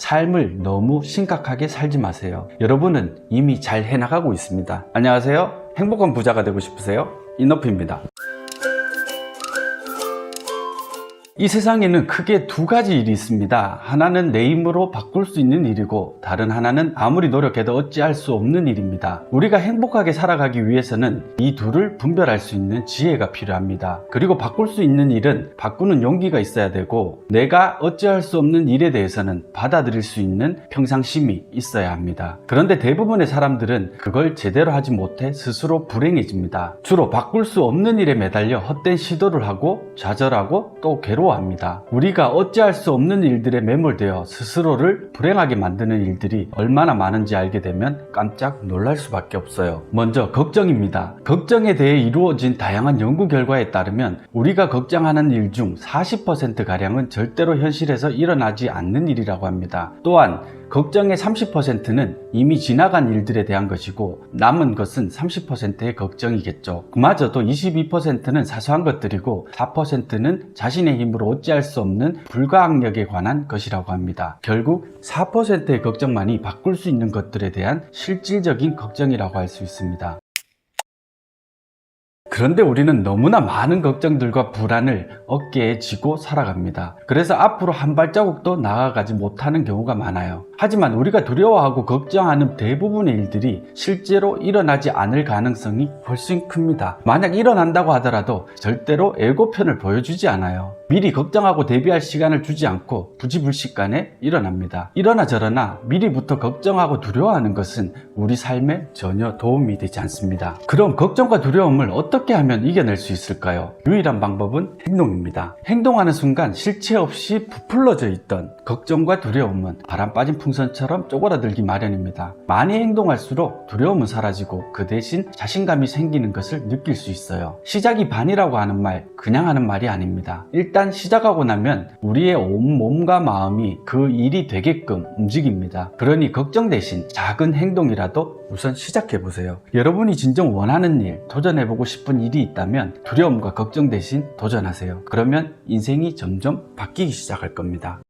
삶을 너무 심각하게 살지 마세요. 여러분은 이미 잘 해나가고 있습니다. 안녕하세요. 행복한 부자가 되고 싶으세요? 인너프입니다. 이 세상에는 크게 두 가지 일이 있습니다. 하나는 내 힘으로 바꿀 수 있는 일이고 다른 하나는 아무리 노력해도 어찌할 수 없는 일입니다. 우리가 행복하게 살아가기 위해서는 이 둘을 분별할 수 있는 지혜가 필요합니다. 그리고 바꿀 수 있는 일은 바꾸는 용기가 있어야 되고 내가 어찌할 수 없는 일에 대해서는 받아들일 수 있는 평상심이 있어야 합니다. 그런데 대부분의 사람들은 그걸 제대로 하지 못해 스스로 불행해집니다. 주로 바꿀 수 없는 일에 매달려 헛된 시도를 하고 좌절하고 또 괴로워 합니다. 우리가 어찌할 수 없는 일들에 매몰되어 스스로를 불행하게 만드는 일들이 얼마나 많은지 알게 되면 깜짝 놀랄 수밖에 없어요. 먼저 걱정입니다. 걱정에 대해 이루어진 다양한 연구 결과에 따르면 우리가 걱정하는 일 중 40%가량은 절대로 현실에서 일어나지 않는 일이라고 합니다. 또한 걱정의 30%는 이미 지나간 일들에 대한 것이고 남은 것은 30%의 걱정이겠죠. 그마저도 22%는 사소한 것들이고 4%는 자신의 힘으로 어찌할 수 없는 불가항력에 관한 것이라고 합니다. 결국 4%의 걱정만이 바꿀 수 있는 것들에 대한 실질적인 걱정이라고 할 수 있습니다. 그런데 우리는 너무나 많은 걱정들과 불안을 어깨에 지고 살아갑니다. 그래서 앞으로 한 발자국도 나아가지 못하는 경우가 많아요. 하지만 우리가 두려워하고 걱정하는 대부분의 일들이 실제로 일어나지 않을 가능성이 훨씬 큽니다. 만약 일어난다고 하더라도 절대로 예고편을 보여주지 않아요. 미리 걱정하고 대비할 시간을 주지 않고 부지불식간에 일어납니다. 이러나 저러나 미리부터 걱정하고 두려워하는 것은 우리 삶에 전혀 도움이 되지 않습니다. 그럼 걱정과 두려움을 어떻게 하면 이겨낼 수 있을까요? 유일한 방법은 행동입니다. 행동하는 순간 실체 없이 부풀러져 있던 걱정과 두려움은 바람 빠진 풍선처럼 쪼그라들기 마련입니다. 많이 행동할수록 두려움은 사라지고 그 대신 자신감이 생기는 것을 느낄 수 있어요. 시작이 반이라고 하는 말 그냥 하는 말이 아닙니다. 일단 시작하고 나면 우리의 온 몸과 마음이 그 일이 되게끔 움직입니다. 그러니 걱정 대신 작은 행동이라도 우선 시작해 보세요. 여러분이 진정 원하는 일, 도전해 보고 싶은 일이 있다면 두려움과 걱정 대신 도전하세요. 그러면 인생이 점점 바뀌기 시작할 겁니다.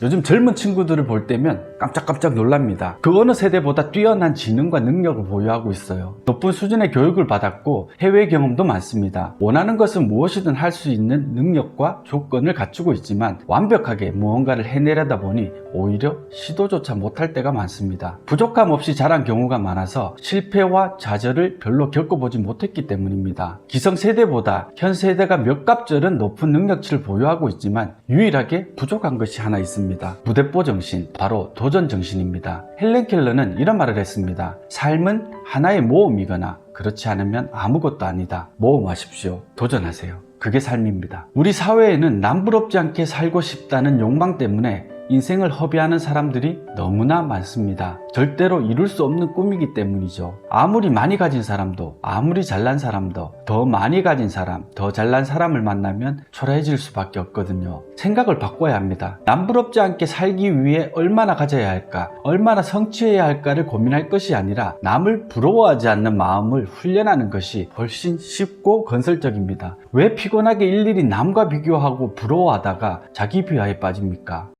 요즘 젊은 친구들을 볼 때면 깜짝깜짝 놀랍니다. 그 어느 세대보다 뛰어난 지능과 능력을 보유하고 있어요. 높은 수준의 교육을 받았고 해외 경험도 많습니다. 원하는 것은 무엇이든 할 수 있는 능력과 조건을 갖추고 있지만 완벽하게 무언가를 해내려다 보니 오히려 시도조차 못할 때가 많습니다. 부족함 없이 자란 경우가 많아서 실패와 좌절을 별로 겪어보지 못했기 때문입니다. 기성 세대보다 현 세대가 몇 갑절은 높은 능력치를 보유하고 있지만 유일하게 부족한 것이 하나 있습니다. 무대뽀 정신, 바로 도전 정신입니다. 헬렌 켈러는 이런 말을 했습니다. 삶은 하나의 모험이거나 그렇지 않으면 아무것도 아니다. 모험하십시오. 도전하세요. 그게 삶입니다. 우리 사회에는 남부럽지 않게 살고 싶다는 욕망 때문에 인생을 허비하는 사람들이 너무나 많습니다. 절대로 이룰 수 없는 꿈이기 때문이죠. 아무리 많이 가진 사람도, 아무리 잘난 사람도, 더 많이 가진 사람, 더 잘난 사람을 만나면 초라해질 수밖에 없거든요. 생각을 바꿔야 합니다. 남부럽지 않게 살기 위해 얼마나 가져야 할까, 얼마나 성취해야 할까를 고민할 것이 아니라 남을 부러워하지 않는 마음을 훈련하는 것이 훨씬 쉽고 건설적입니다. 왜 피곤하게 일일이 남과 비교하고 부러워하다가 자기 비하에 빠집니까?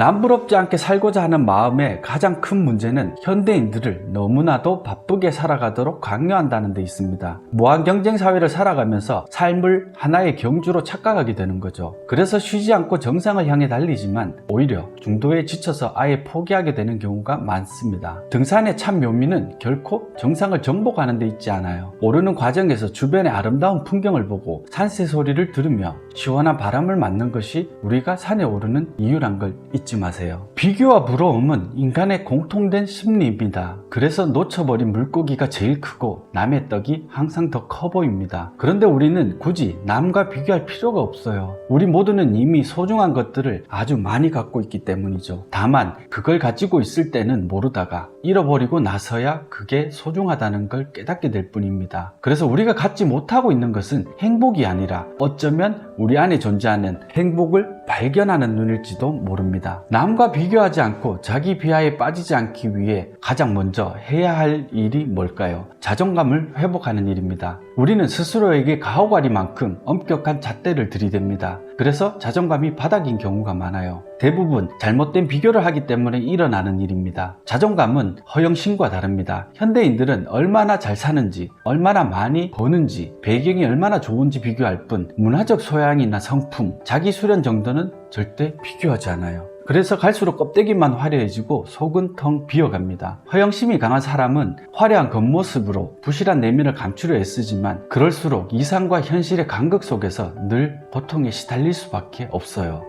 남부럽지 않게 살고자 하는 마음의 가장 큰 문제는 현대인들을 너무나도 바쁘게 살아가도록 강요한다는 데 있습니다. 무한 경쟁 사회를 살아가면서 삶을 하나의 경주로 착각하게 되는 거죠. 그래서 쉬지 않고 정상을 향해 달리지만 오히려 중도에 지쳐서 아예 포기하게 되는 경우가 많습니다. 등산의 참 묘미는 결코 정상을 정복하는 데 있지 않아요. 오르는 과정에서 주변의 아름다운 풍경을 보고 산새 소리를 들으며 시원한 바람을 맞는 것이 우리가 산에 오르는 이유란 걸 잊지 마세요. 비교와 부러움은 인간의 공통된 심리입니다. 그래서 놓쳐버린 물고기가 제일 크고 남의 떡이 항상 더 커 보입니다. 그런데 우리는 굳이 남과 비교할 필요가 없어요. 우리 모두는 이미 소중한 것들을 아주 많이 갖고 있기 때문이죠. 다만 그걸 가지고 있을 때는 모르다가 잃어버리고 나서야 그게 소중하다는 걸 깨닫게 될 뿐입니다. 그래서 우리가 갖지 못하고 있는 것은 행복이 아니라 어쩌면 우리 안에 존재하는 행복을 발견하는 눈일지도 모릅니다. 남과 비교하지 않고 자기 비하에 빠지지 않기 위해 가장 먼저 해야 할 일이 뭘까요? 자존감을 회복하는 일입니다. 우리는 스스로에게 가호가리만큼 엄격한 잣대를 들이댑니다. 그래서 자존감이 바닥인 경우가 많아요. 대부분 잘못된 비교를 하기 때문에 일어나는 일입니다. 자존감은 허영심과 다릅니다. 현대인들은 얼마나 잘 사는지, 얼마나 많이 버는지, 배경이 얼마나 좋은지 비교할 뿐 문화적 소양이나 성품, 자기 수련 정도는 절대 비교하지 않아요. 그래서 갈수록 껍데기만 화려해지고 속은 텅 비어갑니다. 허영심이 강한 사람은 화려한 겉모습으로 부실한 내면을 감추려 애쓰지만 그럴수록 이상과 현실의 간극 속에서 늘 고통에 시달릴 수밖에 없어요.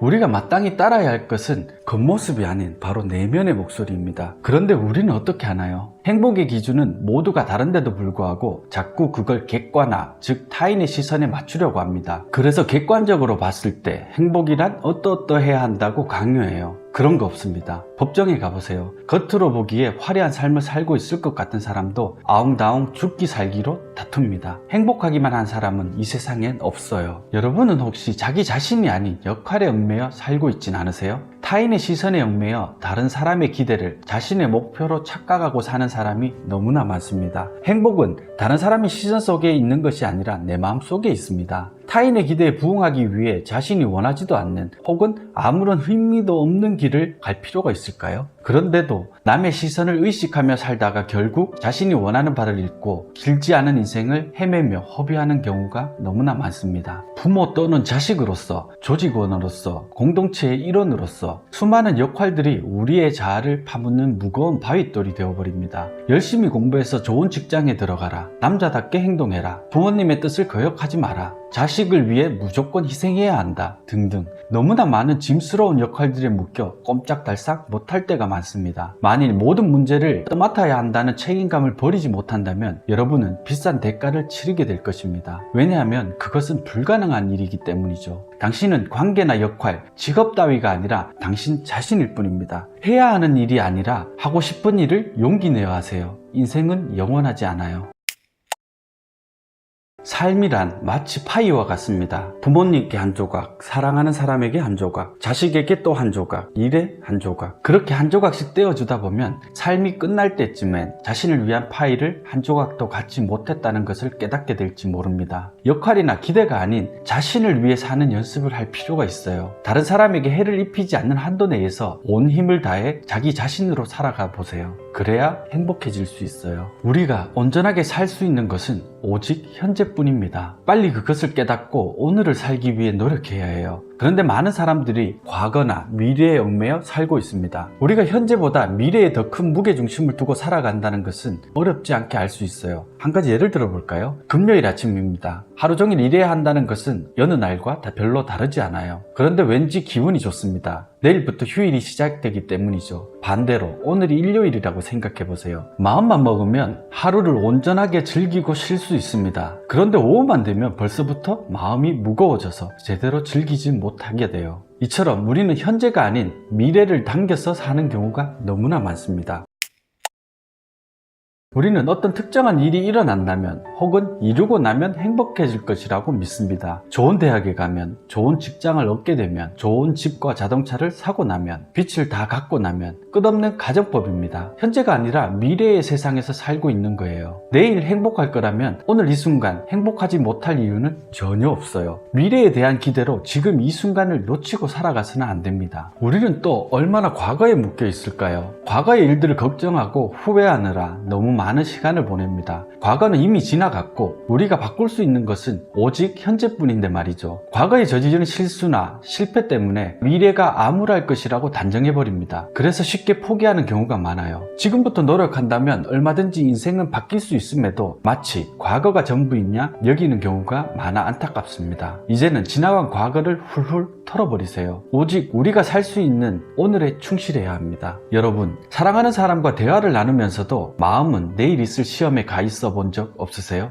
우리가 마땅히 따라야 할 것은 겉모습이 아닌 바로 내면의 목소리입니다. 그런데 우리는 어떻게 하나요? 행복의 기준은 모두가 다른데도 불구하고 자꾸 그걸 객관화, 즉 타인의 시선에 맞추려고 합니다. 그래서 객관적으로 봤을 때 행복이란 어떠어떠해야 한다고 강요해요. 그런 거 없습니다. 법정에 가보세요. 겉으로 보기에 화려한 삶을 살고 있을 것 같은 사람도 아웅다웅 죽기 살기로 다툽니다. 행복하기만 한 사람은 이 세상엔 없어요. 여러분은 혹시 자기 자신이 아닌 역할에 얽매여 살고 있진 않으세요? 타인의 시선에 얽매여 다른 사람의 기대를 자신의 목표로 착각하고 사는 사람이 너무나 많습니다. 행복은 다른 사람의 시선 속에 있는 것이 아니라 내 마음 속에 있습니다. 타인의 기대에 부응하기 위해 자신이 원하지도 않는 혹은 아무런 의미도 없는 길을 갈 필요가 있을까요? 그런데도 남의 시선을 의식하며 살다가 결국 자신이 원하는 바를 잃고 길지 않은 인생을 헤매며 허비하는 경우가 너무나 많습니다. 부모 또는 자식으로서, 조직원으로서, 공동체의 일원으로서 수많은 역할들이 우리의 자아를 파묻는 무거운 바윗돌이 되어버립니다. 열심히 공부해서 좋은 직장에 들어가라. 남자답게 행동해라. 부모님의 뜻을 거역하지 마라. 자식을 위해 무조건 희생해야 한다. 등등. 너무나 많은 짐스러운 역할들에 묶여 꼼짝달싹 못할 때가 많습니다. 만일 모든 문제를 떠맡아야 한다는 책임감을 버리지 못한다면 여러분은 비싼 대가를 치르게 될 것입니다. 왜냐하면 그것은 불가능한 일이기 때문이죠. 당신은 관계나 역할, 직업 따위가 아니라 당신 자신일 뿐입니다. 해야 하는 일이 아니라 하고 싶은 일을 용기 내어 하세요. 인생은 영원하지 않아요. 삶이란 마치 파이와 같습니다. 부모님께 한 조각, 사랑하는 사람에게 한 조각, 자식에게 또 한 조각, 일에 한 조각. 그렇게 한 조각씩 떼어주다 보면 삶이 끝날 때쯤엔 자신을 위한 파이를 한 조각도 갖지 못했다는 것을 깨닫게 될지 모릅니다. 역할이나 기대가 아닌 자신을 위해 사는 연습을 할 필요가 있어요. 다른 사람에게 해를 입히지 않는 한도 내에서 온 힘을 다해 자기 자신으로 살아가 보세요. 그래야 행복해질 수 있어요. 우리가 온전하게 살 수 있는 것은 오직 현재뿐입니다. 빨리 그것을 깨닫고 오늘을 살기 위해 노력해야 해요. 그런데 많은 사람들이 과거나 미래에 얽매여 살고 있습니다. 우리가 현재보다 미래에 더 큰 무게중심을 두고 살아간다는 것은 어렵지 않게 알 수 있어요. 한 가지 예를 들어볼까요? 금요일 아침입니다. 하루 종일 일해야 한다는 것은 여느 날과 다 별로 다르지 않아요. 그런데 왠지 기분이 좋습니다. 내일부터 휴일이 시작되기 때문이죠. 반대로 오늘이 일요일이라고 생각해 보세요. 마음만 먹으면 하루를 온전하게 즐기고 쉴 수 있습니다. 그런데 오후만 되면 벌써부터 마음이 무거워져서 제대로 즐기지 못 하게 돼요. 이처럼 우리는 현재가 아닌 미래를 당겨서 사는 경우가 너무나 많습니다. 우리는 어떤 특정한 일이 일어난다면 혹은 이루고 나면 행복해질 것이라고 믿습니다. 좋은 대학에 가면, 좋은 직장을 얻게 되면, 좋은 집과 자동차를 사고 나면, 빛을 다 갖고 나면 끝없는 가정법입니다. 현재가 아니라 미래의 세상에서 살고 있는 거예요. 내일 행복할 거라면 오늘 이 순간 행복하지 못할 이유는 전혀 없어요. 미래에 대한 기대로 지금 이 순간을 놓치고 살아가서는 안 됩니다. 우리는 또 얼마나 과거에 묶여 있을까요? 과거의 일들을 걱정하고 후회하느라 너무 많은 시간을 보냅니다. 과거는 이미 지나갔고 우리가 바꿀 수 있는 것은 오직 현재뿐인데 말이죠. 과거에 저지른 실수나 실패 때문에 미래가 암울할 것이라고 단정해버립니다. 그래서 쉽게 포기하는 경우가 많아요. 지금부터 노력한다면 얼마든지 인생은 바뀔 수 있음에도 마치 과거가 전부이냐 여기는 경우가 많아 안타깝습니다. 이제는 지나간 과거를 훌훌 털어버리세요. 오직 우리가 살 수 있는 오늘에 충실해야 합니다. 여러분, 사랑하는 사람과 대화를 나누면서도 마음은 내일 있을 시험에 가 있어 본 적 없으세요?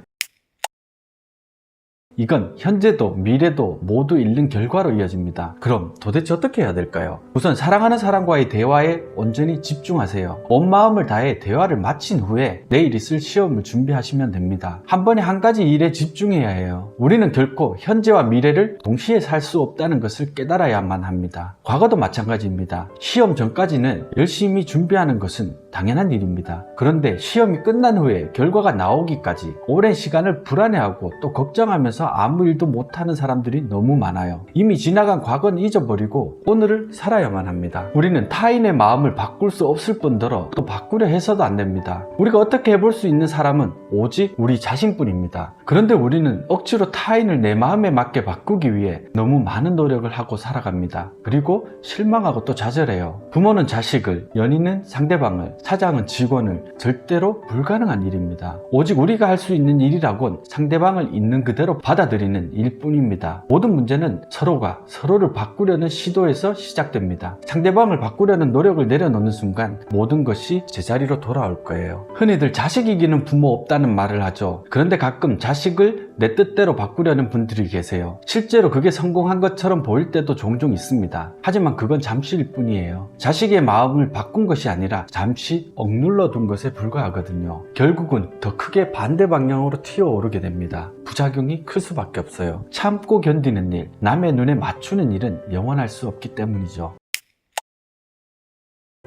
이건 현재도 미래도 모두 잃는 결과로 이어집니다. 그럼 도대체 어떻게 해야 될까요? 우선 사랑하는 사람과의 대화에 온전히 집중하세요. 온 마음을 다해 대화를 마친 후에 내일 있을 시험을 준비하시면 됩니다. 한 번에 한 가지 일에 집중해야 해요. 우리는 결코 현재와 미래를 동시에 살 수 없다는 것을 깨달아야만 합니다. 과거도 마찬가지입니다. 시험 전까지는 열심히 준비하는 것은 당연한 일입니다. 그런데 시험이 끝난 후에 결과가 나오기까지 오랜 시간을 불안해하고 또 걱정하면서 아무 일도 못하는 사람들이 너무 많아요. 이미 지나간 과거는 잊어버리고 오늘을 살아야만 합니다. 우리는 타인의 마음을 바꿀 수 없을 뿐더러 또 바꾸려 해서도 안 됩니다. 우리가 어떻게 해볼 수 있는 사람은 오직 우리 자신뿐입니다. 그런데 우리는 억지로 타인을 내 마음에 맞게 바꾸기 위해 너무 많은 노력을 하고 살아갑니다. 그리고 실망하고 또 좌절해요. 부모는 자식을, 연인은 상대방을, 사장은 직원을 절대로 불가능한 일입니다. 오직 우리가 할 수 있는 일이라곤 상대방을 있는 그대로 받아들이는 일뿐입니다. 모든 문제는 서로가 서로를 바꾸려는 시도에서 시작됩니다. 상대방을 바꾸려는 노력을 내려놓는 순간 모든 것이 제자리로 돌아올 거예요. 흔히들 자식 이기는 부모 없다는 말을 하죠. 그런데 가끔 자식을 내 뜻대로 바꾸려는 분들이 계세요. 실제로 그게 성공한 것처럼 보일 때도 종종 있습니다. 하지만 그건 잠시일 뿐이에요. 자식의 마음을 바꾼 것이 아니라 잠시 억눌러 둔 것에 불과하거든요. 결국은 더 크게 반대 방향으로 튀어오르게 됩니다. 부작용이 클 수밖에 없어요. 참고 견디는 일, 남의 눈에 맞추는 일은 영원할 수 없기 때문이죠.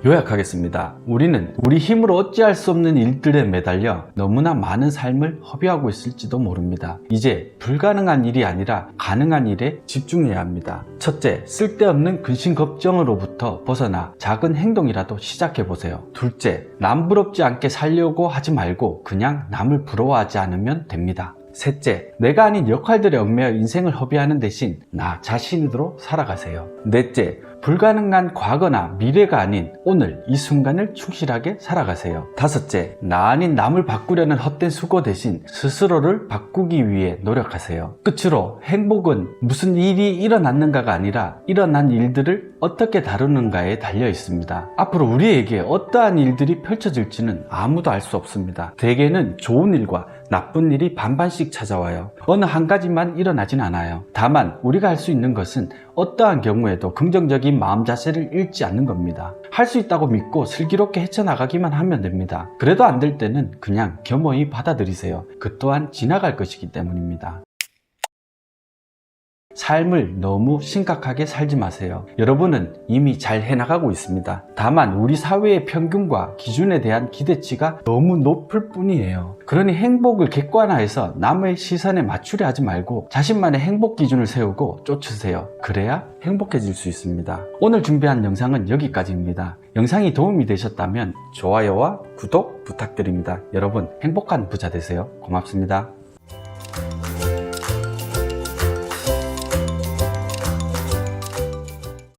요약하겠습니다. 우리는 우리 힘으로 어찌할 수 없는 일들에 매달려 너무나 많은 삶을 허비하고 있을지도 모릅니다. 이제 불가능한 일이 아니라 가능한 일에 집중해야 합니다. 첫째, 쓸데없는 근심 걱정으로부터 벗어나 작은 행동이라도 시작해 보세요. 둘째, 남 부럽지 않게 살려고 하지 말고 그냥 남을 부러워하지 않으면 됩니다. 셋째, 내가 아닌 역할들에 얽매여 인생을 허비하는 대신 나 자신으로 살아가세요. 넷째, 불가능한 과거나 미래가 아닌 오늘 이 순간을 충실하게 살아가세요. 다섯째, 나 아닌 남을 바꾸려는 헛된 수고 대신 스스로를 바꾸기 위해 노력하세요. 끝으로 행복은 무슨 일이 일어났는가가 아니라 일어난 일들을 어떻게 다루는가에 달려 있습니다. 앞으로 우리에게 어떠한 일들이 펼쳐질지는 아무도 알 수 없습니다. 대개는 좋은 일과 나쁜 일이 반반씩 찾아와요. 어느 한 가지만 일어나진 않아요. 다만 우리가 할 수 있는 것은 어떠한 경우에도 긍정적인 마음 자세를 잃지 않는 겁니다. 할 수 있다고 믿고 슬기롭게 헤쳐나가기만 하면 됩니다. 그래도 안 될 때는 그냥 겸허히 받아들이세요. 그 또한 지나갈 것이기 때문입니다. 삶을 너무 심각하게 살지 마세요. 여러분은 이미 잘 해나가고 있습니다. 다만 우리 사회의 평균과 기준에 대한 기대치가 너무 높을 뿐이에요. 그러니 행복을 객관화해서 남의 시선에 맞추려 하지 말고 자신만의 행복 기준을 세우고 쫓으세요. 그래야 행복해질 수 있습니다. 오늘 준비한 영상은 여기까지입니다. 영상이 도움이 되셨다면 좋아요와 구독 부탁드립니다. 여러분 행복한 부자 되세요. 고맙습니다.